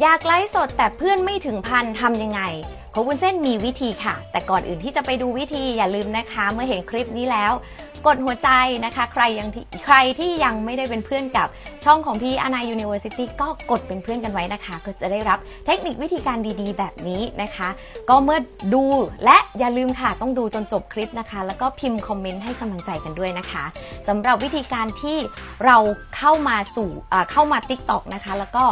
อยากไลฟ์สดแต่เพื่อนไม่ถึงพันทำยังไงโควุ้นเส้นมีวิธีค่ะ แต่ก่อนอื่นที่จะไปดูวิธีอย่าลืมนะคะ เมื่อเห็นคลิปนี้แล้ว กดหัวใจนะคะ ใครยังที่ใครที่ยังไม่ได้เป็นเพื่อนกับช่องของพี่อานา University ก็กดเป็นเพื่อนกันไว้นะคะ ก็จะได้รับเทคนิควิธีการดีๆ แบบนี้นะคะ ก็เมื่อดูและอย่าลืมค่ะต้องดูจนจบคลิปนะคะ แล้วก็พิมพ์คอมเมนต์ให้กำลังใจกันด้วยนะคะสำหรับวิธีการที่เราเข้ามาสู่เข้ามา TikTok นะคะ แล้วก็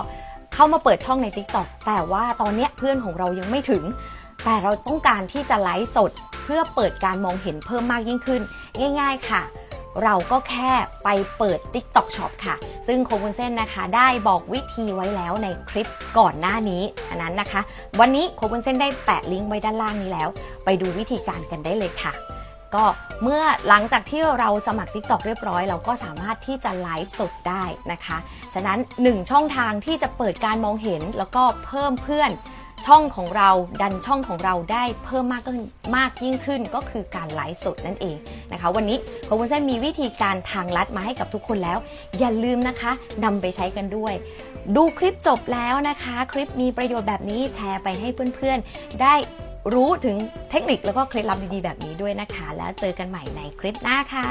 เข้ามาเปิดช่องใน TikTok แต่ว่าตอนนี้เพื่อนของเรายังไม่ถึง แต่เราต้องการที่จะไลฟ์สด เพื่อเปิดการมองเห็นเพิ่มมากยิ่งขึ้น ง่าย ๆ ค่ะ เราก็แค่ไปเปิด TikTok Shop ค่ะ ซึ่งโคคุนเส้นนะคะ ได้บอกวิธีไว้แล้วในคลิปก่อนหน้านี้อันนั้นนะคะ วันนี้โคคุนเส้นได้แปะลิงก์ไว้ด้านล่างนี้แล้ว ไปดูวิธีการกันได้เลยค่ะ ก็เมื่อหลังจากที่เราสมัคร TikTok เรียบร้อย เราก็สามารถที่จะไลฟ์สดได้นะคะ ฉะนั้น 1 ช่องทางที่จะเปิดการมองเห็นแล้วก็เพิ่มเพื่อนช่องของเราดันช่องของเราได้เพิ่มมากขึ้นมากยิ่งขึ้นก็คือการไลฟ์สดนั่นเองนะคะ วันนี้โควุ้นเส้นมีวิธีการทางลัดมาให้กับทุกคนแล้ว อย่าลืมนะคะนำไปใช้กันด้วย ดูคลิปจบแล้วนะคะ คลิปมีประโยชน์แบบนี้แชร์ไปให้เพื่อนๆ ได้ รู้ถึงเทคนิคแล้วก็เคล็ดลับดีๆแบบนี้ด้วยนะคะ แล้วเจอกันใหม่ในคลิปหน้าค่ะ